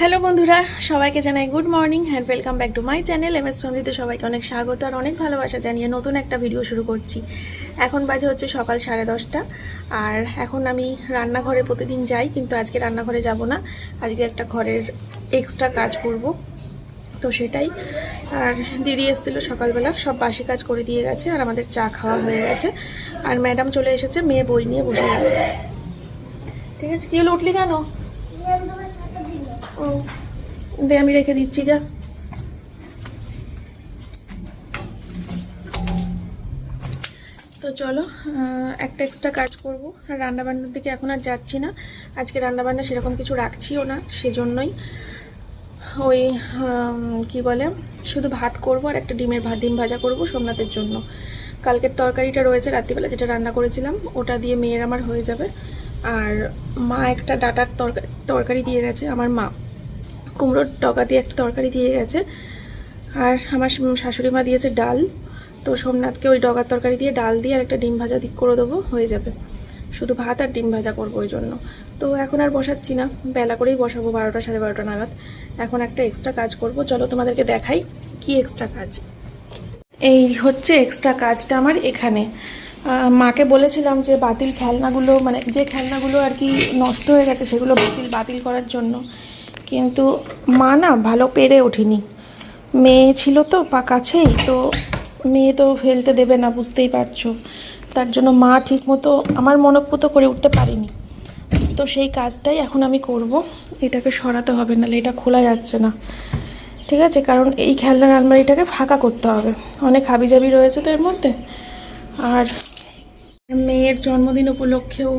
Hello বন্ধুরা, সবাইকে জানাই good morning and welcome back to my channel M S ফ্যামিলিতে সবাইকে অনেক স্বাগত আর অনেক ভালোবাসা জানিয়ে নতুন একটা ভিডিও শুরু করছি। এখন বাজে হচ্ছে সকাল সাড়ে দশটা আর এখন আমি রান্নাঘরে প্রতিদিন যাই, কিন্তু আজকে রান্নাঘরে যাব না। আজকে একটা ঘরের এক্সট্রা কাজ করব, তো সেটাই। আর দিদি এসেছিল সকালবেলা, সব বাসি কাজ করে দিয়ে গেছে আর আমাদের চা খাওয়া হয়ে গেছে। আর ম্যাডাম চলে এসেছে, মেয়ে বই নিয়ে বসে গেছে ঠিক আছে? কি হলো, উঠলি কেন? দে, আমি রেখে দিচ্ছি, যা। তো চলো একটা এক্সট্রা কাজ করব। রান্নাবান্নার দিকে এখন আর যাচ্ছি না। আজকে রান্নাবান্না সেরকম কিছু রাখছিও না, সেজন্যই। ওই কি বলে, শুধু ভাত করব আর একটা ডিমের ভাত ডিম ভাজা করব সোমনাথের জন্য। কালকের তরকারিটা রয়েছে রাত্রিবেলা, যেটা রান্না করেছিলাম, ওটা দিয়ে মেয়ের আমার হয়ে যাবে। আর মা একটা ডাটার তরকারি তরকারি দিয়ে গেছে, আমার মা। কুমড়োর ডগা দিয়ে একটা তরকারি দিয়ে গেছে। আর আমার শাশুড়ি মা দিয়েছে ডাল। তো সোমনাথকে ওই ডগার তরকারি দিয়ে ডাল দিয়ে আর একটা ডিম ভাজা দিক করে দেবো, হয়ে যাবে। শুধু ভাত আর ডিম ভাজা করব ওই জন্য। তো এখন আর বসাচ্ছি না। বেলা করেই বসাবো বারোটা, সাড়ে বারোটা নাগাদ। এখন একটা এক্সট্রা কাজ করব। চলো তোমাদেরকে দেখাই কি এক্সট্রা কাজ। এই হচ্ছে এক্সট্রা কাজটা আমার এখানে। মাকে বলেছিলাম যে বাতিল খেলনাগুলো মানে যে খেলনাগুলো আর কি নষ্ট হয়ে গেছে সেগুলো বাতিল বাতিল করার জন্য। কিন্তু মা না ভালো পেরে ওঠেনি। মেয়ে ছিল তো পা কাছেই, তো মেয়ে তো ফেলতে দেবে না, বুঝতেই পারছ। তার জন্য মা ঠিকমতো আমার মনপুত করে উঠতে পারিনি। তো সেই কাজটাই এখন আমি করব। এটাকে সরাতে হবে, নাহলে এটা খোলা যাচ্ছে না। ঠিক আছে? কারণ এই খেলনার আলমারিটাকে ফাঁকা করতে হবে। অনেক হাবিজাবি রয়েছে তো এর মধ্যে। আর মেয়ের জন্মদিন উপলক্ষেও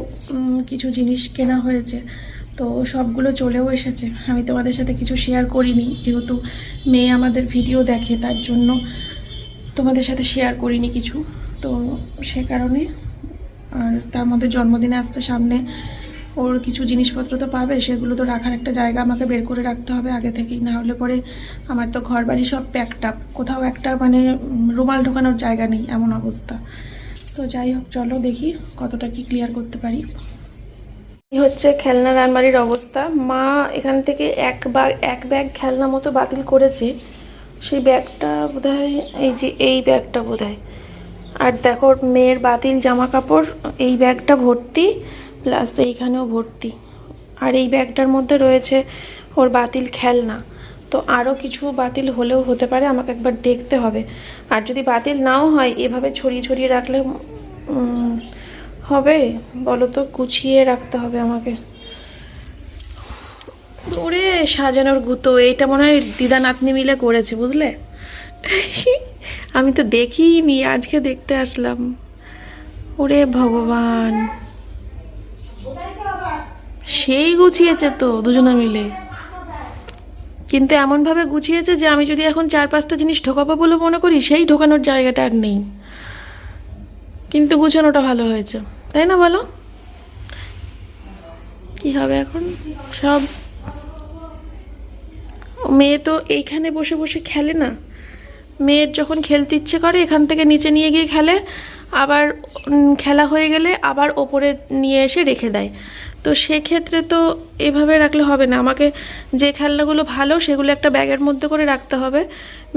কিছু জিনিস কেনা হয়েছে। তো সবগুলো চলেও এসেছে। আমি তোমাদের সাথে কিছু শেয়ার করিনি, যেহেতু মেয়ে আমাদের ভিডিও দেখে, তার জন্য তোমাদের সাথে শেয়ার করিনি কিছু। তো সে কারণে আর তার মধ্যে জন্মদিনে আসতে সামনে, ওর কিছু জিনিসপত্র তো পাবে, সেগুলো তো রাখার একটা জায়গা আমাকে বের করে রাখতে হবে আগে থেকেই। না হলে পরে আমার তো ঘর বাড়ি সব প্যাকড আপ কোথাও একটা মানে রুমাল ঢোকানোর জায়গা নেই, এমন অবস্থা। তো যাই হোক, চলো দেখি কতটা কি ক্লিয়ার করতে পারি। এই হচ্ছে খেলনার আলমারির অবস্থা। মা এখান থেকে এক ব্যাগ এক ব্যাগ খেলনা মতো বাতিল করেছে। সেই ব্যাগটা বোধহয়, এই যে এই ব্যাগটা বোধহয়। আর দেখো, মেয়ের বাতিল জামা কাপড় এই ব্যাগটা ভর্তি, প্লাস এইখানেও ভর্তি। আর এই ব্যাগটার মধ্যে রয়েছে ওর বাতিল খেলনা। তো আরও কিছু বাতিল হলেও হতে পারে, আমাকে একবার দেখতে হবে। আর যদি বাতিল নাও হয়, এভাবে ছড়িয়ে ছড়িয়ে রাখলে হবে? বলো তো গুছিয়ে রাখতে হবে আমাকে। ওরে সাজানোর গুতো, এইটা মনে হয় দিদা নাতনি মিলে করেছে, বুঝলে? আমি তো দেখিনি, আজকে দেখতে আসলাম। ওরে ভগবান। সেই গুছিয়েছে তো দুজনে মিলে। কিন্তু এমনভাবে গুছিয়েছে যে আমি যদি এখন চার পাঁচটা জিনিস ঢোকাবো বলে মনে করি, সেই ঢোকানোর জায়গাটা আর নেই। কিন্তু গুছানোটা ভালো হয়েছে। তাই না বলো? কি হবে এখন? সব মেয়ে তো এইখানে বসে বসে খেলে না। মেয়ের যখন খেলতে ইচ্ছে করে, এখান থেকে নিচে নিয়ে গিয়ে খেলে, আবার খেলা হয়ে গেলে আবার ওপরে নিয়ে এসে রেখে দেয়। তো সেক্ষেত্রে তো এভাবে রাখলে হবে না। আমাকে যে খেলনাগুলো ভালো, সেগুলো একটা ব্যাগের মধ্যে করে রাখতে হবে।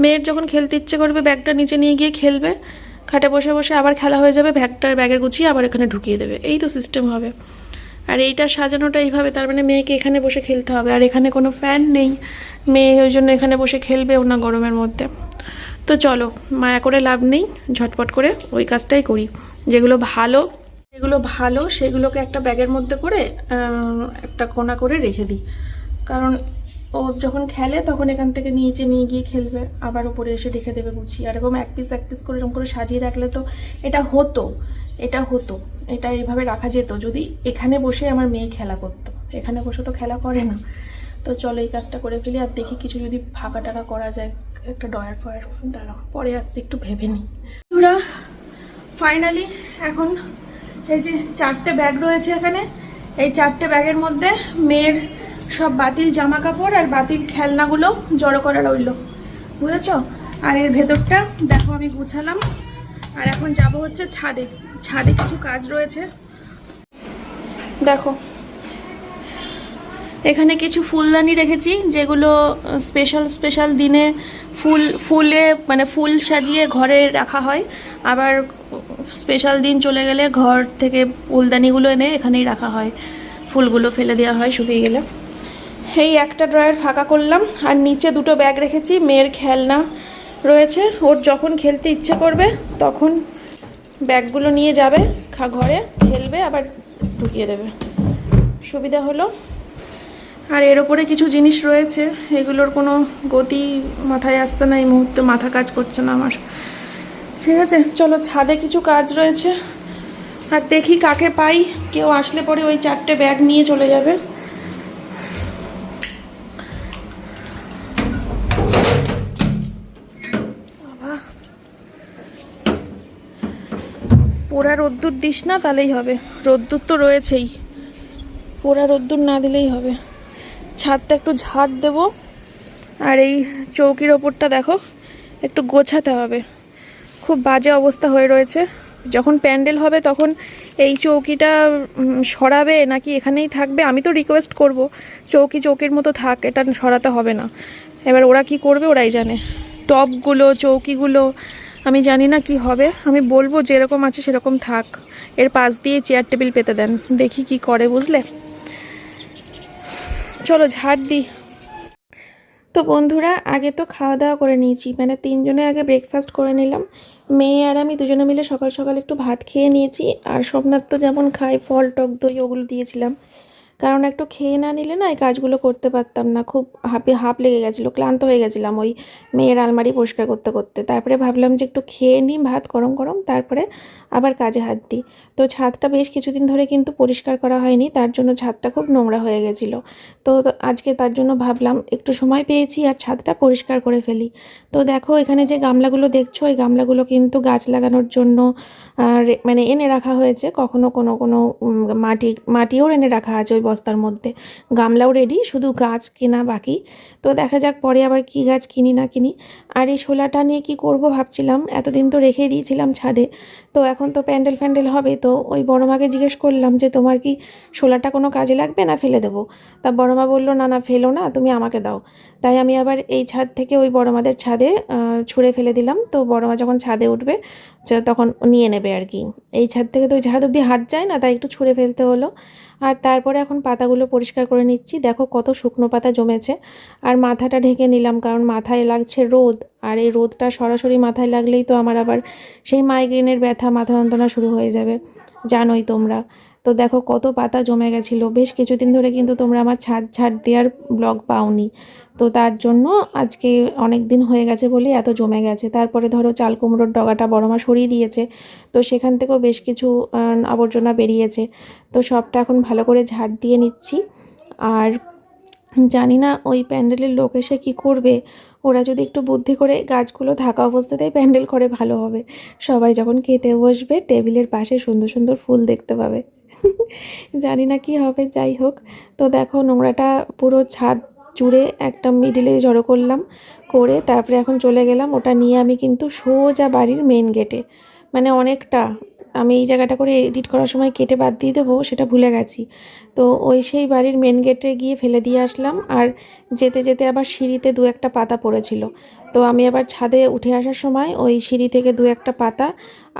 মেয়ের যখন খেলতে ইচ্ছে করবে, ব্যাগটা নিচে নিয়ে গিয়ে খেলবে। খাটে বসে বসে আবার খেলা হয়ে যাবে, ব্যাগটার ব্যাগে গুছিয়ে আবার এখানে ঢুকিয়ে দেবে। এই তো সিস্টেম হবে। আর এইটা সাজানোটা এইভাবে, তার মানে মেয়েকে এখানে বসে খেলতে হবে। আর এখানে কোনো ফ্যান নেই। মেয়ে ওই জন্য এখানে বসে খেলবেও না গরমের মধ্যে। তো চলো, মায়া করে লাভ নেই। ঝটপট করে ওই কাজটাই করি। যেগুলো ভালো যেগুলো ভালো, সেগুলোকে একটা ব্যাগের মধ্যে করে একটা কোনা করে রেখে দিই। কারণ ও যখন খেলে তখন এখান থেকে নিচে নিয়ে গিয়ে খেলবে, আবার উপরে এসে রেখে দেবে গুছিয়ে আর এরকম এক পিস এক পিস করে এরকম করে সাজিয়ে রাখলে তো এটা হতো এটা হতো, এটা এইভাবে রাখা যেত। যদি এখানে বসে আমার মেয়ে খেলা করতো, এখানে বসে তো খেলা করে না। তো চলো এই কাজটা করে ফেলি আর দেখি কিছু যদি ফাঁকা টাকা করা যায়, একটা ডয়ার ফয়ার, দাঁড়াও, পরে আসতে একটু ভেবে নিই। ওরা ফাইনালি এখন এই যে চারটে ব্যাগ রয়েছে এখানে, এই চারটে ব্যাগের মধ্যে মেয়ের সব বাতিল জামা কাপড় আর বাতিল খেলনাগুলো জড়ো করা রইল। বুঝেছ? আর এর ভেতরটা দেখো আমি গুছালাম। আর এখন যাব হচ্ছে ছাদে। ছাদে কিছু কাজ রয়েছে। দেখো, এখানে কিছু ফুলদানি রেখেছি, যেগুলো স্পেশাল স্পেশাল দিনে ফুল, ফুলে মানে ফুল সাজিয়ে ঘরে রাখা হয়। আবার স্পেশাল দিন চলে গেলে ঘর থেকে ফুলদানিগুলো এনে এখানেই রাখা হয়। ফুলগুলো ফেলে দেওয়া হয় শুকিয়ে গেলে। এই একটা ড্রয়ার ফাঁকা করলাম, আর নিচে দুটো ব্যাগ রেখেছি, মেয়ের খেলনা রয়েছে। ওর যখন খেলতে ইচ্ছে করবে, তখন ব্যাগগুলো নিয়ে যাবে, খা ঘরে খেলবে, আবার ঢুকিয়ে দেবে। সুবিধা হলো। আর এর ওপরে কিছু জিনিস রয়েছে, এগুলোর কোনো গতি মাথায় আসছে না, এই মুহূর্তে মাথা কাজ করছে না আমার। ঠিক আছে, চলো ছাদে কিছু কাজ রয়েছে। আর দেখি কাকে পাই, কেউ আসলে পরে ওই চারটে ব্যাগ নিয়ে চলে যাবে। পোড়া রোদ্দুর দিস না, তাহলেই হবে। রোদ্দুর তো রয়েছেই। পোড়া রোদ্দুর না দিলেই হবে। ছাদটা একটু ঝাড় দেব। আর এই চৌকির ওপরটা দেখো, একটু গোছাতে হবে। খুব বাজে অবস্থা হয়ে রয়েছে। যখন প্যান্ডেল হবে তখন এই চৌকিটা সরাবে নাকি এখানেই থাকবে? আমি তো রিকোয়েস্ট করব, চৌকি চৌকির মতো থাক, এটা সরাতে হবে না। এবার ওরা কি করবে ওরাই জানে। টপগুলো চৌকিগুলো আমি জানি না কি হবে। আমি বলব যেরকম আছে সেরকম থাক। এর পাশ দিয়ে চেয়ার টেবিল পেতে দেন। দেখি কি করে, বুঝলে? চলো, ঝাড় দিই। তো বন্ধুরা, আগে তো খাওয়া দাওয়া করে নিয়েছি। মানে তিনজনে আগে ব্রেকফাস্ট করে নিলাম। মেয়ে আর আমি দুজনে মিলে সকাল সকাল একটু ভাত খেয়ে নিয়েছি। আর সোমনাথ তো যেমন খায়, ফল, টক দই, ওগুলো দিয়েছিলাম। কারণ একটু খেয়ে না নিলে না এই কাজগুলো করতে পারতাম না। খুব হাঁপে, হাঁপ লেগে গেছিল, ক্লান্ত হয়ে গেছিলাম ওই মেয়ের আলমারি পরিষ্কার করতে করতে। তারপরে ভাবলাম যে একটু খেয়ে নিই, ভাত গরম গরম, তারপরে আবার কাজে হাত দিই। তো ছাদটা বেশ কিছুদিন ধরে কিন্তু পরিষ্কার করা হয়নি, তার জন্য ছাদটা খুব নোংরা হয়ে গেছিল। তো আজকে তার জন্য ভাবলাম একটু সময় পেয়েছি আর ছাদটা পরিষ্কার করে ফেলি। তো দেখো এখানে যে গামলাগুলো দেখছ ওই গামলাগুলো কিন্তু গাছ লাগানোর জন্য মানে এনে রাখা হয়েছে। কখনো কোনো কোনো মাটি, মাটিও এনে রাখা আছে ওই বস্তার মধ্যে। গামলাও রেডি শুধু গাছ কেনা বাকি। তো দেখা যাক পরে আবার কি গাছ কিনি না কিনি। আর এই শোলাটা নিয়ে কি করব ভাবছিলাম, এতদিন তো রেখে দিয়েছিলাম ছাদে। তো এখন তো প্যান্ডেল ফ্যান্ডেল হবে, তো ওই বড় মাকে জিজ্ঞেস করলাম যে, তোমার কি শোলাটা কোনো কাজে লাগবে না ফেলে দেবো? তা বড় মা বলল, না না, ফেলো না, তুমি আমাকে দাও। তাই আমি আবার এই ছাদ থেকে ওই বড় মাদের ছাদে ছুঁড়ে ফেলে দিলাম। তো বড় মা যখন ছাদে উঠবে তখন নিয়ে নেবে আর কি। এই ছাদ থেকে তো ওই ছাদ অব্দি হাত যায় না, তাই একটু ছুঁড়ে ফেলতে হলো। আর তারপরে এখন পাতাগুলো পরিষ্কার করে নিচ্ছি। দেখো কত শুকনো পাতা জমেছে। আর মাথাটা ঢেকে নিলাম, কারণ মাথায় লাগছে রোদ। আর এই রোদটা সরাসরি মাথায় লাগলেই তো আমার আবার সেই মাইগ্রেনের ব্যথা, মাথা যন্ত্রণা শুরু হয়ে যাবে। জানোই তোমরা। তো দেখো কত পাতা জমে গেছিল। বেশ কিছুদিন ধরে কিন্তু তোমরা আমার ছাদ ছাদ দেওয়ার ব্লগ পাওনি। তো তার জন্য আজকে অনেক দিন হয়ে গেছে বলে এত জমে গেছে। তারপরে ধরো চাল কুমড়োর ডগাটা বড় মা সরিয়ে দিয়েছে। তো সেখান থেকেও বেশ কিছু আবর্জনা বেরিয়েছে। তো সবটা এখন ভালো করে ঝাড় দিয়ে নিচ্ছি। আর জানি না ওই প্যান্ডেলের লোক এসে কী করবে। ওরা যদি একটু বুদ্ধি করে গাছগুলো থাকা অবস্থাতেই প্যান্ডেল করে ভালো হবে। সবাই যখন খেতে বসবে, টেবিলের পাশে সুন্দর সুন্দর ফুল দেখতে পাবে। জানি না কি হবে, যাই হোক। তো দেখো, নোংরাটা পুরো ছাদ জুড়ে একটা মিডিলে জড়ো করলাম করে তারপরে এখন চলে গেলাম। ওটা নিয়ে আমি কিন্তু সোজা বাড়ির মেন গেটে মানে অনেকটা আমি এই জায়গাটা করে এডিট করার সময় কেটে বাদ দিয়ে দেবো, সেটা ভুলে গেছি। তো ওই সেই বাড়ির মেন গেটে গিয়ে ফেলে দিয়ে আসলাম, আর যেতে যেতে আবার সিঁড়িতে দু একটা পাতা পড়েছিল। তো আমি আবার ছাদে উঠে আসার সময় ওই সিঁড়ি থেকে দু একটা পাতা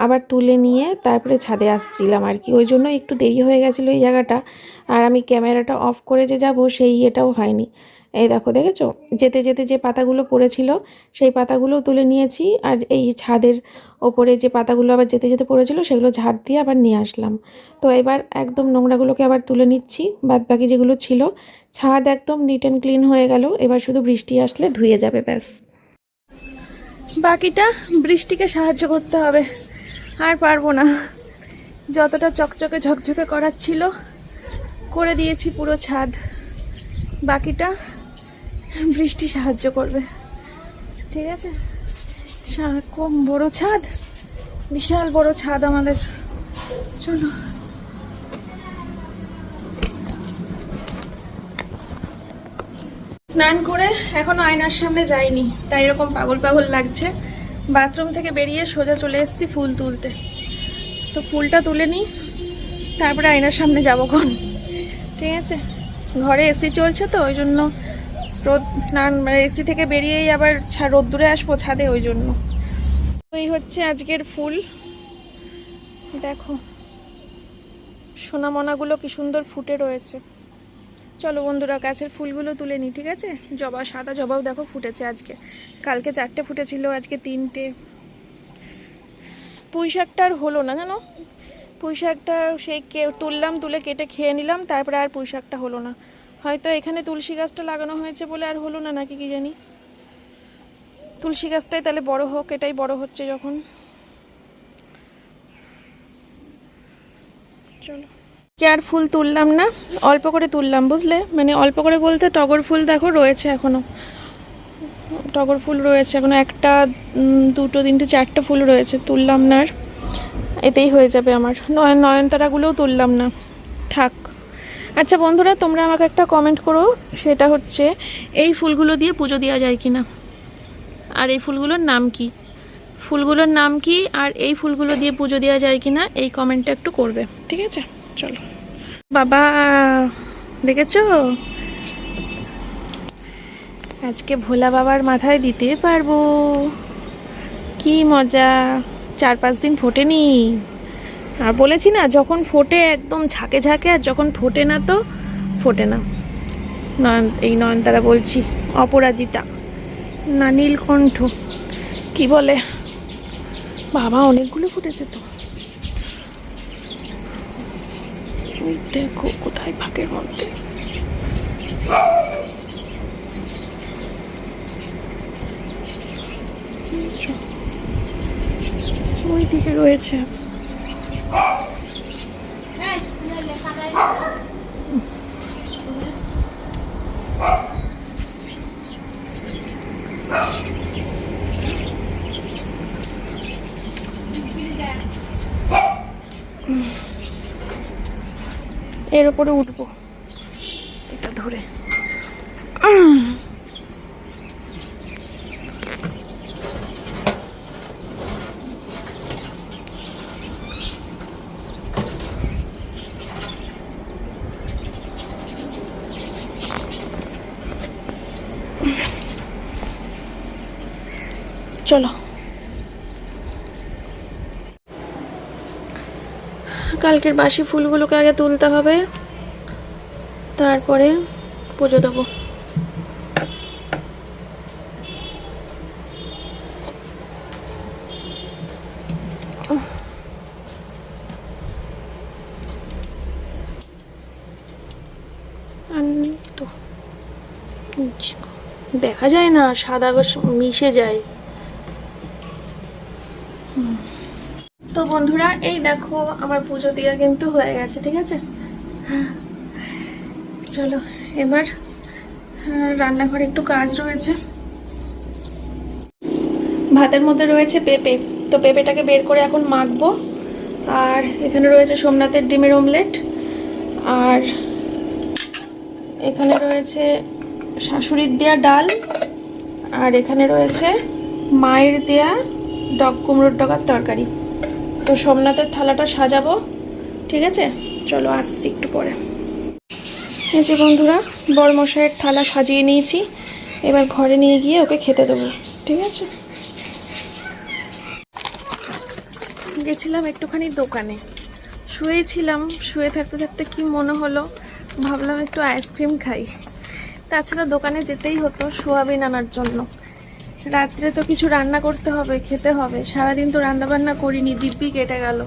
আবার তুলে নিয়ে তারপরে ছাদে আসছিলাম আর কি। ওই জন্য একটু দেরি হয়ে গেছিল এই জায়গাটা, আর আমি ক্যামেরাটা অফ করে যে যাব সেই ইয়েটাও হয়নি। এই দেখো, দেখেছ? যেতে যেতে যে পাতাগুলো পড়েছিল, সেই পাতাগুলো তুলে নিয়েছি আর এই ছাদের ওপরে যে পাতাগুলো আবার যেতে যেতে পড়েছিল, সেগুলো ঝাড় দিয়ে আবার নিয়ে আসলাম। তো এবার একদম নোংরাগুলোকে আবার তুলে নিচ্ছি বাদ বাকি যেগুলো ছিল, ছাদ একদম নিট অ্যান্ড ক্লিন হয়ে গেল, এবার শুধু বৃষ্টি আসলে ধুয়ে যাবে, ব্যাস। বাকিটা বৃষ্টিকে সাহায্য করতে হবে, আর পারব না। যতটা চকচকে ঝকঝকে করার ছিল, করে দিয়েছি পুরো ছাদ। বাকিটা বৃষ্টি সাহায্য করবে। ঠিক আছে? সা- কম বড় ছাদ। বিশাল বড় ছাদ আমাদের। চলো। স্নান করে এখনও আয়নার সামনে যাইনি, তাই এরকম পাগল পাগল লাগছে। বাথরুম থেকে বেরিয়ে সোজা চলে এসেছি ফুল তুলতে। তো ফুলটা তুলে নিই, তারপরে আয়নার সামনে যাব ঠিক আছে? ঘরে এসি চলছে তো, ওই জন্য রোদ স্নান মানে এসি থেকে বেরিয়েই আবার রোদ্দুরে আসব ছাদে ওই জন্য। ওই হচ্ছে আজকের ফুল। দেখো, সোনামনাগুলো কি সুন্দর ফুটে রয়েছে। চলো বন্ধুরা, গাছের ফুলগুলো তুলে নিই ঠিক আছে? জবা, সাদা জবাও দেখো ফুটেছে আজকে। কালকে চারটে ফুটেছিল, আজকে তিনটে। পুঁই শাকটা আর হলো না, জানো? পুঁই শাকটা সেই তুললাম, তুলে কেটে খেয়ে নিলাম, তারপরে আর পুঁই শাকটা হলো না। হয়তো এখানে তুলসী গাছটা লাগানো হয়েছে বলে আর হলো না, নাকি কি জানি? তুলসী গাছটাই তাহলে বড় হোক, এটাই বড় হচ্ছে যখন। চলো। কি আর ফুল তুললাম না? অল্প করে তুললাম, বুঝলে? মানে অল্প করে বলতে টগর ফুল দেখো রয়েছে এখনও। টগর ফুল রয়েছে এখনও। একটা দুটো, তিনটে, চারটে ফুল রয়েছে, তুললাম না আর। এতেই হয়ে যাবে আমার। নয়ন নয়নতারাগুলোও তুললাম না। থাক। আচ্ছা বন্ধুরা, তোমরা আমাকে একটা কমেন্ট করো। সেটা হচ্ছে, এই ফুলগুলো দিয়ে পুজো দেওয়া যায় কি না আর এই ফুলগুলোর নাম কি? ফুলগুলোর নাম কি আর এই ফুলগুলো দিয়ে পুজো দেওয়া যায় কি না এই কমেন্টটা একটু করবে, ঠিক আছে? চলো। বাবা, দেখেছ? আজকে ভোলা বাবার মাথায় দিতে পারব। কি মজা, চার পাঁচ দিন ফোটেনি। আর বলেছি না, যখন ফোটে একদম ঝাঁকে ঝাঁকে, আর যখন ফোটে না তো ফোটে না। নয়ন, এই নয়নতারা বলছি, অপরাজিতা, না নীলকণ্ঠ, কি বলে? বাবা, অনেকগুলো ফুটেছে তো। দেখো, কোথায় ফাঁকের মধ্যে। ওই দিকে রয়েছে। এর উপরে উঠবো এটা ধরে চলো। কালকের বাসি ফুলগুলোকে আগে তুলতে হবে। তারপরে পুজো দেবো। দেখা যায় না, সাদা মিশে যায় হুম। তো বন্ধুরা এই দেখো, আমার পুজো দেওয়া কিন্তু হয়ে গেছে, ঠিক আছে? চলো, এবার রান্নাঘরে একটু কাজ রয়েছে। ভাতের মধ্যে রয়েছে পেঁপে। তো পেঁপেটাকে বের করে এখন মাখবো। আর এখানে রয়েছে সোমনাথের ডিমের অমলেট আর এখানে রয়েছে শাশুড়ির দেয়া ডাল। আর এখানে রয়েছে মায়ের দেয়া ডগ কুমড়োর ডগার তরকারি। তো সোমনাথের থালাটা সাজাবো, ঠিক আছে? চলো আসছি একটু পরে। এই যে বন্ধুরা বড়মশাইয়ের থালা সাজিয়ে নিয়েছি। এবার ঘরে নিয়ে গিয়ে ওকে খেতে দেবো, ঠিক আছে? গেছিলাম একটুখানি দোকানে। শুয়েছিলাম, শুয়ে থাকতে থাকতে কি মনে হলো? ভাবলাম একটু আইসক্রিম খাই। তাছাড়া দোকানে যেতেই হতো সোয়াবিন আনার জন্য। রাত্রে তো কিছু রান্না করতে হবে, খেতে হবে। সারাদিন তো রান্না বান্না করিনি, দিব্যি কেটে গেল।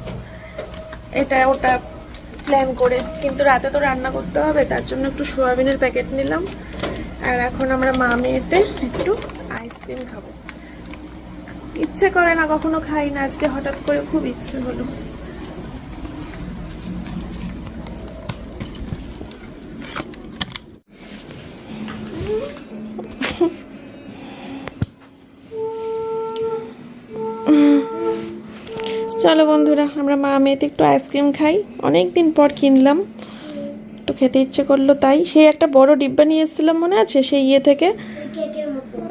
এটা ওটা প্ল্যান করে। কিন্তু রাতে তো রান্না করতে হবে, তার জন্য একটু সোয়াবিনের প্যাকেট নিলাম। আর এখন আমরা মা মেয়েতে একটু আইসক্রিম খাব। ইচ্ছে করে না, কখনো খাই না। আজকে হঠাৎ করে খুব ইচ্ছে হলো। চলো বন্ধুরা আমরা মা মেয়েতে একটু আইসক্রিম খাই। অনেক দিন পর কিনলাম। একটু খেতে ইচ্ছে করল তাই। সেই একটা বড় ডিব্বা নিয়ে এসেছিলাম মনে আছে? সেই ইয়ে থেকে?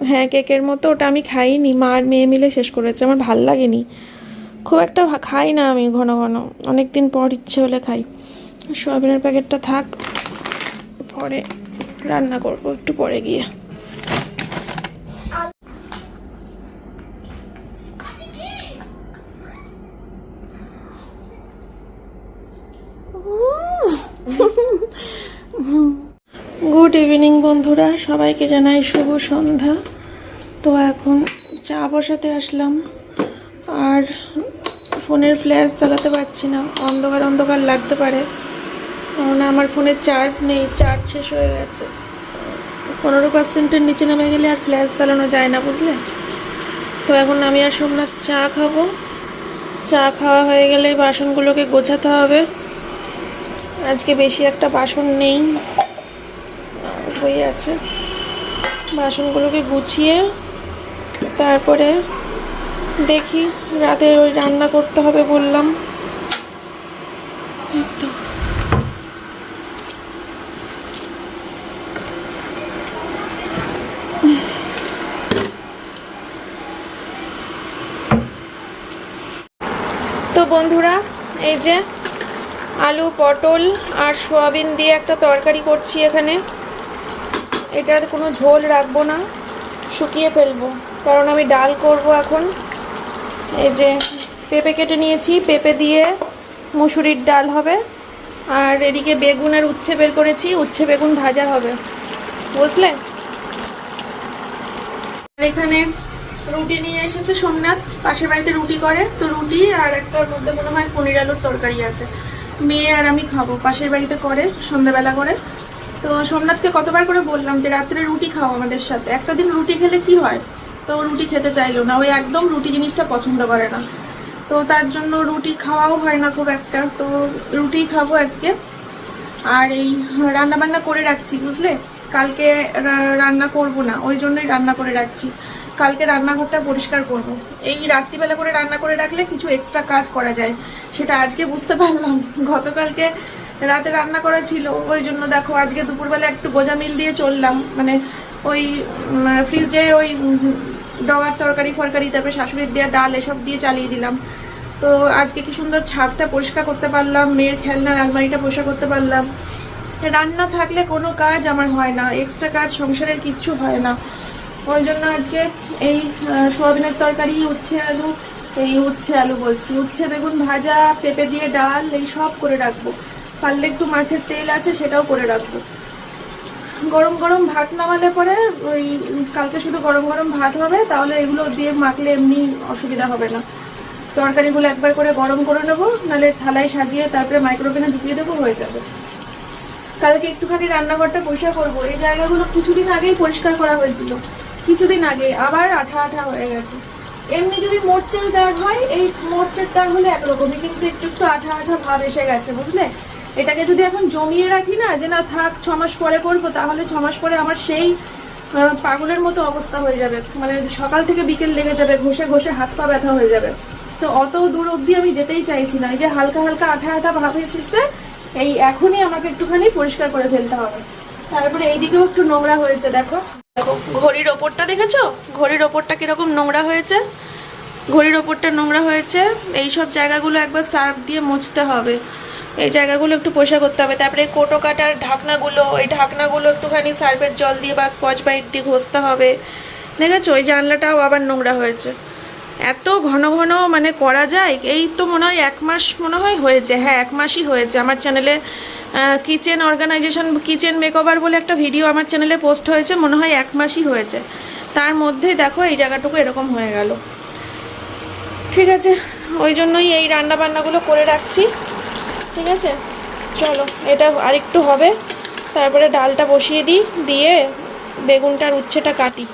হ্যাঁ কেকের মতো। ওটা আমি খাইনি। মা আর মেয়ে মিলে শেষ করেছে। আমার ভালো লাগেনি। খুব একটা খাই না আমি ঘন ঘন। অনেক দিন পর ইচ্ছে হলে খাই। সোয়াবিনের প্যাকেটটা থাক। পরে রান্না করব একটু পরে গিয়ে গুড ইভিনিং বন্ধুরা, সবাইকে জানাই শুভ সন্ধ্যা। তো এখন চা বসাতে আসলাম। আর ফোনের ফ্ল্যাশ চালাতে পারছি না, অন্ধকার অন্ধকার লাগতে পারে। কারণ আমার ফোনের চার্জ নেই চার্জ শেষ হয়ে গেছে। পনেরো পার্সেন্টের নিচে নেমে গেলে আর ফ্ল্যাশ চালানো যায় না, বুঝলে? তো এখন আমি আর সোমনাথ চা খাব। চা খাওয়া হয়ে গেলে বাসনগুলোকে গোছাতে হবে। আজকে বেশি একটা বাসন নেই। হয়ে আছে। বাসনগুলোকে গুছিয়ে তারপরে দেখি রাতে ওই রান্না করতে হবে বললাম। তো। তো বন্ধুরা, এই যে আলু, পটল আর সোয়াবিন দিয়ে একটা তরকারি করছি এখানে। এটার কোনো ঝোল রাখব না, শুকিয়ে ফেলব। কারণ আমি ডাল করব এখন। এই যে পেঁপে কেটে নিয়েছি, পেঁপে দিয়ে মুসুরির ডাল হবে। আর এদিকে বেগুন আর উচ্ছে বের করেছি, উচ্ছে বেগুন ভাজা হবে। বুঝলে? আর এখানে রুটি নিয়ে এসেছে সোমনাথ, পাশের বাড়িতে রুটি করে। তো রুটি আর একটার মধ্যে মনে হয় পনির আলুর তরকারি আছে। মেয়ে আর আমি খাব, পাশের বাড়িতে করে, সন্ধ্যাবেলা করে। তো সোমনাথকে কতবার করে বললাম যে রাত্রে রুটি খাও আমাদের সাথে। একটা দিন রুটি খেলে কি হয়? তো রুটি খেতে চাইলো না। ওই একদম রুটি জিনিসটা পছন্দ করে না। তো তার জন্য রুটি খাওয়াও হয় না খুব একটা। তো রুটি খাব আজকে। আর এই রান্না বান্না করে রাখছি, বুঝলে? কালকে রান্না করব না। ওই জন্যই রান্না করে রাখছি। কালকে রান্নাঘরটা পরিষ্কার করব। এই রাত্রিবেলা করে রান্না করে রাখলে কিছু এক্সট্রা কাজ করা যায়। সেটা আজকে বুঝতে পারলাম। গতকালকে রাতে রান্না করা ছিল, ওই জন্য দেখো আজকে দুপুরবেলা একটু গোজা মিল দিয়ে চললাম। মানে ওই ফ্রিজে ওই ডগার তরকারি, ফরকারি, তারপরে শাশুড়ির দেওয়া ডাল এসব দিয়ে চালিয়ে দিলাম। তো আজকে কি সুন্দর ছাদটা পরিষ্কার করতে পারলাম, মেয়ের খেলনার আলমারিটা পরিষ্কার করতে পারলাম। রান্না থাকলে কোনো কাজ আমার হয় না এক্সট্রা কাজ সংসারের কিচ্ছু হয় না। ওই জন্য আজকে এই সোয়াবিনের তরকারি, উচ্ছে আলু, এই উচ্ছে আলু বলছি। উচ্ছে, বেগুন ভাজা, পেঁপে দিয়ে ডাল, এই সব করে রাখব। পারলে একটু মাছের তেল আছে সেটাও করে রাখব। গরম গরম ভাত নামালে পরে ওই কালকে শুধু গরম গরম ভাত হবে, তাহলে এগুলো দিয়ে মাখলে এমনি অসুবিধা হবে না। তরকারিগুলো একবার করে গরম করে নেব, নাহলে থালায় সাজিয়ে তারপরে মাইক্রোওভেনে ঢুকিয়ে দেবো, হয়ে যাবে। কালকে একটুখানি রান্নাঘরটা পরিষ্কার করব। এই জায়গাগুলো কিছুদিন আগেই পরিষ্কার করা হয়েছিল। কিছুদিন আগে, আবার আঠা আঠা হয়ে গেছে। এমনি যদি মোরচের দাগ হয়, এই মোরচের দাগ হলে একরকমই, কিন্তু একটু একটু আঠা আঠা ভাব এসে গেছে, বুঝলে? এটাকে যদি এখন জমিয়ে রাখি না যে না থাক, ছ মাস পরে করব, তাহলে ছ মাস পরে আমার সেই পাগলের মতো অবস্থা হয়ে যাবে। মানে সকাল থেকে বিকেল লেগে যাবে, ঘষে ঘষে হাত পা ব্যথা হয়ে যাবে। তো অত দূর অবধি আমি যেতেই চাইছি না। এই যে হালকা হালকা আঠা আঠা ভাব এসেছে, এই এখনই আমাকে একটুখানি পরিষ্কার করে ফেলতে হবে। তারপরে এইদিকেও একটু নোংরা হয়েছে, দেখো। দেখো, ঘড়ির ওপরটা দেখেছ? ঘড়ির ওপরটা কীরকম নোংরা হয়েছে? ঘড়ির ওপরটা নোংরা হয়েছে, এই সব জায়গাগুলো একবার সার্ফ দিয়ে মুছতে হবে। এই জায়গাগুলো একটু পরিষ্কার করতে হবে। তারপরে কোটো কাটার ঢাকনাগুলো, এই ঢাকনাগুলো একটুখানি সার্ফের জল দিয়ে বা স্কচ বাইট দিয়ে ঘষতে হবে। দেখেছ? ওই জানলাটাও আবার নোংরা হয়েছে। এত ঘন ঘন মানে করা যায়, এই তো মনে হয় এক মাস মনে হয় হয়েছে। হ্যাঁ এক মাসই হয়েছে। আমার চ্যানেলে কিচেন অর্গানাইজেশন কিচেন মেকওভার বলে একটা ভিডিও আমার চ্যানেলে পোস্ট হয়েছে, মনে হয় এক মাসই হয়েছে। তার মধ্যে দেখো এই জায়গাটুকু এরকম হয়ে গেল। ঠিক আছে, ওই জন্যই এই রান্না বান্নাগুলো করে রাখছি। ঠিক আছে? চলো, এটা আরেকটু হবে। তারপরে ডালটা বসিয়ে দিই, দিয়ে বেগুনটার উচ্ছেটা কাটি।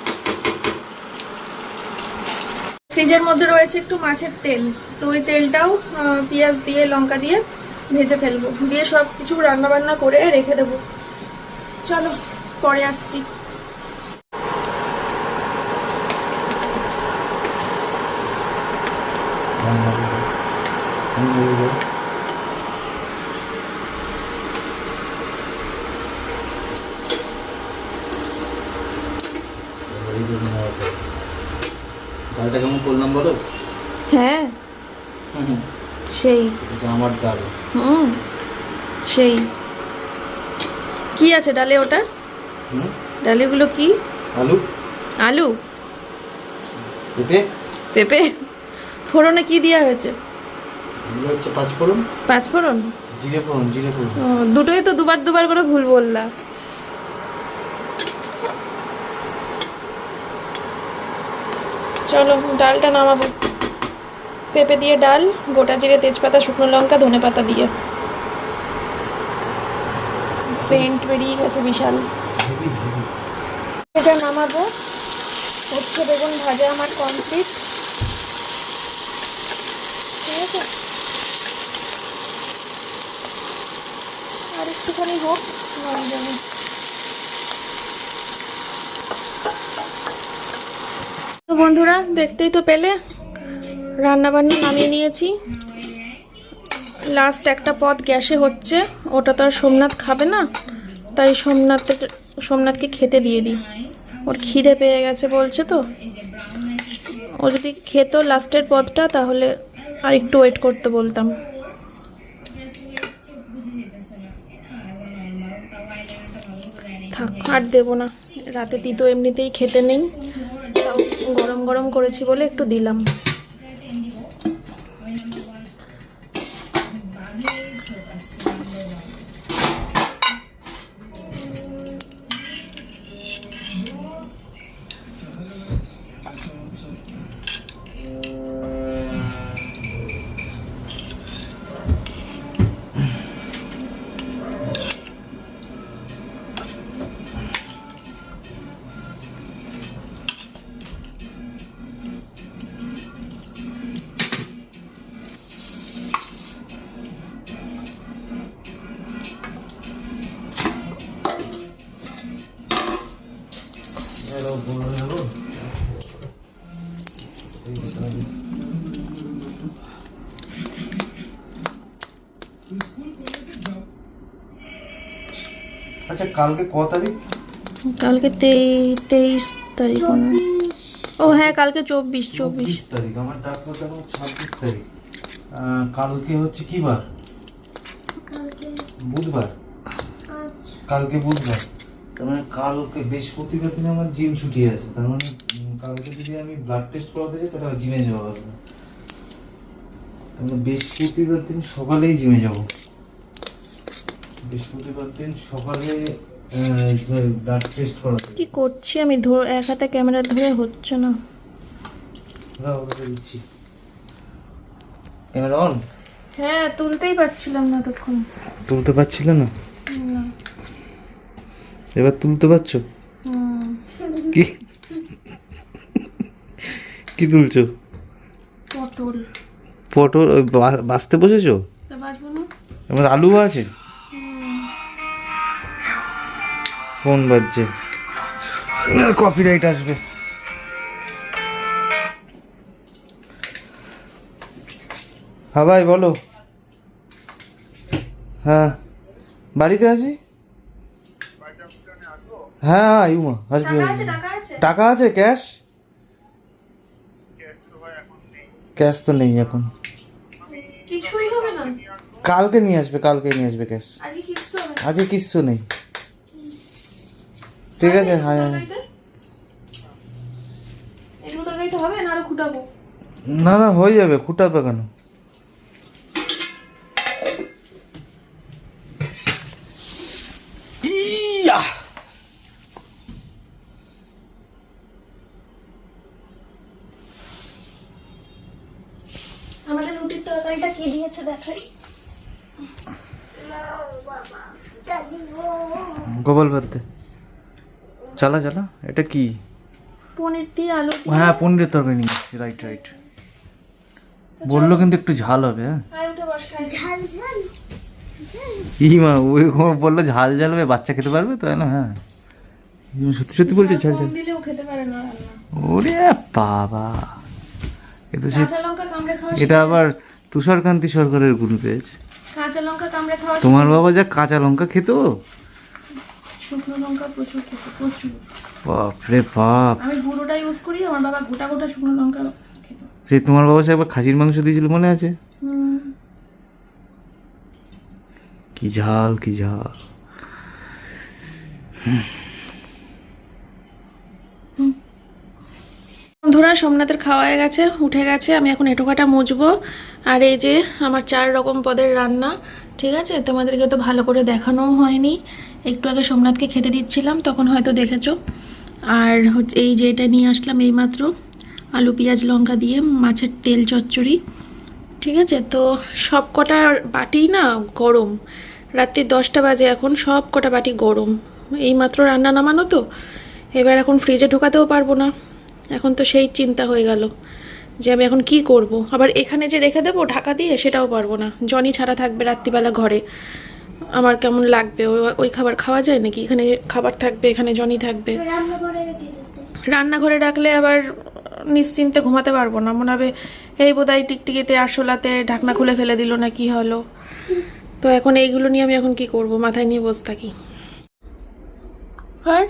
ফ্রিজের মধ্যে রয়েছে একটু মাছের তেল। তো ওই তেলটাও পেঁয়াজ দিয়ে, লঙ্কা দিয়ে ভেজে ফেলব। দিয়ে সব কিছু রান্না বান্না করে রেখে দেবো। চলো, পরে আসছি। ডালটা কেমন করলাম বলো হ্যাঁ সেই এটা আমার ডাল হুম সেই। কি আছে ডালে ওটা? ডালেগুলো কি? আলু। আলু? পেঁপে। পেঁপে? ফোড়নে কি দেওয়া হয়েছে? হচ্ছে পাঁচফোড়ন। পাঁচফোড়ন? জিরে ফোড়ন জিরে ফোড়ন। দুটোই তো দুবার দুবার করে ভুল বললা চলো ডালটা নামাবো। পেঁপে দিয়ে ডাল, গোটা জিরে তেজপাতা, শুকনো লঙ্কা, ধনে পাতা দিয়ে। সেন্ট বেরিয়ে গেছে বিশাল। এটা নামাবো। হচ্ছে বেগুন ভাজা আমার কমপ্লিট ঠিক আছে? আর একটুখানি হোক যাবে বন্ধুরা, দেখতেই তো পেলে। রান্না বান্না নামিয়ে নিয়েছি। লাস্ট একটা পদ গ্যাসে হচ্ছে। ওটা তো আর সোমনাথ খাবে না। তাই সোমনাথের, সোমনাথকে খেতে দিয়ে দিই। ওর খিদে পেয়ে গেছে বলছে তো। ও যদি খেত লাস্টের পদটা, তাহলে আর একটু ওয়েট করতে বলতাম। থাক, আর দেবো না। রাতে তিতো এমনিতেই খেতে নেই। গরম গরম করেছি বলে একটু দিলাম। কালকে ক তারিখ? কালকে তেই- তেইশ তারিখ ও হ্যাঁ কালকে চব্বিশ চব্বিশ। তারিখ আমার ডাক হতে এখন ছাব্বিশ তারিখ। কালকে হচ্ছে কি বার? বুধবার। কালকে বুধবার। তার মানে কালকে বৃহস্পতিবার দিন আমার জিম ছুটি আছে। তার মানে কালকে যদি আমি ব্লাড টেস্ট করাতে যাই তাহলে জিমে যাওয়া হবে না তার মানে বৃহস্পতিবার দিন সকালেই জিমে যাব। বৃহস্পতিবার দিন সকালে ব্লাড টেস্ট করাতে কি করছি আমি? ধর এক হাতে ক্যামেরা ধরে হচ্ছে না। দাও ওটা দিচ্ছি। Camera on? হ্যাঁ তুলতেই পারছিলাম না তখন তুলতে পারছিল না? এবার তুলতে পারছ? কি? কি তুলছো? পটল। পটল বাঁচতে বসেছো? না। আলু আছে। ফোন বাজছে? কপিরাইট আসবে। হ্যাঁ ভাই বলো। হ্যাঁ। বাড়িতে আছি? হ্যাঁ হ্যাঁ ইউমা আসবে টাকা আছে। টাকা আছে ক্যাশ? ক্যাশ তো নেই এখন। কিছুই হবে না। কালকে নিয়ে আসবে কালকে নিয়ে আসবে ক্যাশ। আজকে কিচ্ছু হবে না। আজকে কিচ্ছু নেই। ঠিক আছে হ্যাঁ হ্যাঁ? এগুলো তরকারিতে? হবে না আরও খুঁটাবো না না হয়ে যাবে খুঁটাবে কেন? ইয়া! আমাদের রুটির তরকারিটা কি দিয়েছে দেখাই? গোপাল বাদ চালা চালা এটা কি? পনির দিয়ে আলু হ্যাঁ পনিরের তরকারি নিয়ে এসেছি রাইট রাইট বলল কিন্তু একটু ঝাল হবে হ্যাঁ? আয় উঠে বস ঝাল ঝাল। ই মা ওই বলল ঝাল ঝাল হবে বাচ্চা খেতে পারবে তো না হ্যাঁ? সত্যি সত্যি বলছে ঝাল ঝাল। দিলেও খেতে পারে না ওরে বাবা। এ তো সে কাঁচা লঙ্কা কামড়ে খাওয়া এটা আবার তুষারকান্তি সরকারের গুণ পেয়েছে। কাঁচা লঙ্কা কামড়ে খাওয়া তোমার বাবা যা কাঁচা লঙ্কা খেত শুকনো লঙ্কা প্রচুর খেতে প্রচুর। বাপরে বাপ। আমি গুঁড়োটা ইউজ করি আমার বাবা গোটা গোটা শুকনো লঙ্কা খেত। সেই তোমার বাবা সে একবার খাসির মাংস দিয়েছিল মনে আছে? কি ঝাল কি ঝাল। বন্ধুরা সোমনাথের খাওয়া হয়ে গেছে উঠে গেছে আমি এখন এটোকাটা মুছবো। আর এই যে আমার চার রকম পদের রান্না ঠিক আছে? তোমাদেরকে তো ভালো করে দেখানোও হয়নি। একটু আগে সোমনাথকে খেতে দিচ্ছিলাম, তখন হয়তো দেখেছ। আর হচ্ছে এই যে এটা নিয়ে আসলাম এইমাত্র আলু, পেঁয়াজ, লঙ্কা দিয়ে মাছের তেল, চচ্চড়ি, ঠিক আছে? তো সব কটা বাটি না গরম। রাত্রি দশটা বাজে এখন, সব কটা বাটি গরম। এইমাত্র রান্না নামানো তো, এবার এখন ফ্রিজে ঢোকাতেও পারব না। এখন তো সেই চিন্তা হয়ে গেল যে আমি এখন কি করব। আবার এখানে যে রেখে দেবো ঢাকা দিয়ে, সেটাও পারব না। জনি ছাড়া থাকবে রাত্রিবেলা ঘরে। আমার কেমন লাগবে? ওই- খাবার খাওয়া যায় নাকি? এখানে খাবার থাকবে এখানে জনি থাকবে। রান্নাঘরে রাখলে আবার নিশ্চিন্তে ঘুমাতে পারব না। মনে হবে এই বোধহয় টিকটিকিতে আরশোলাতে ঢাকনা খুলে ফেলে দিল না কি হলো? তো এখন এইগুলো নিয়ে আমি এখন কি করব? মাথায় নিয়ে বসে থাকি। আর?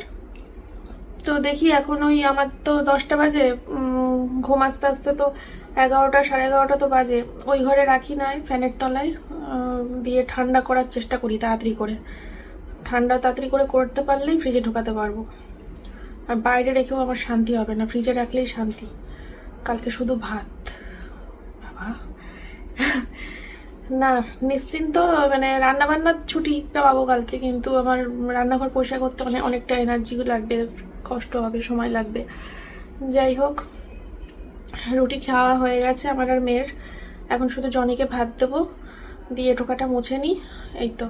তো দেখি এখন ওই আমার তো দশটা বাজে ঘুম আসতে আসতে তো এগারোটা, সাড়ে এগারোটা তো বাজে। ওই ঘরে রাখি নাই, ফ্যানের তলায় দিয়ে ঠান্ডা করার চেষ্টা করি তাড়াতাড়ি করে। ঠান্ডা তাড়াতাড়ি করে করতে পারলেই ফ্রিজে ঢোকাতে পারব। আর বাইরে রেখেও আমার শান্তি হবে না ফ্রিজে রাখলেই শান্তি। কালকে শুধু ভাত। বাবা। না, নিশ্চিন্ত মানে রান্না বান্নার ছুটি পাবো কালকে, কিন্তু আমার রান্নাঘর পরিষ্কার করতে মানে অনেকটা এনার্জি লাগবে, কষ্ট হবে, সময় লাগবে। যাই হোক, রুটি খাওয়া হয়ে গেছে আমার আর মেয়ের। এখন শুধু জনিকে ভাত দেবো, দিয়ে ঢোকাটা মুছে নিই, এই তো।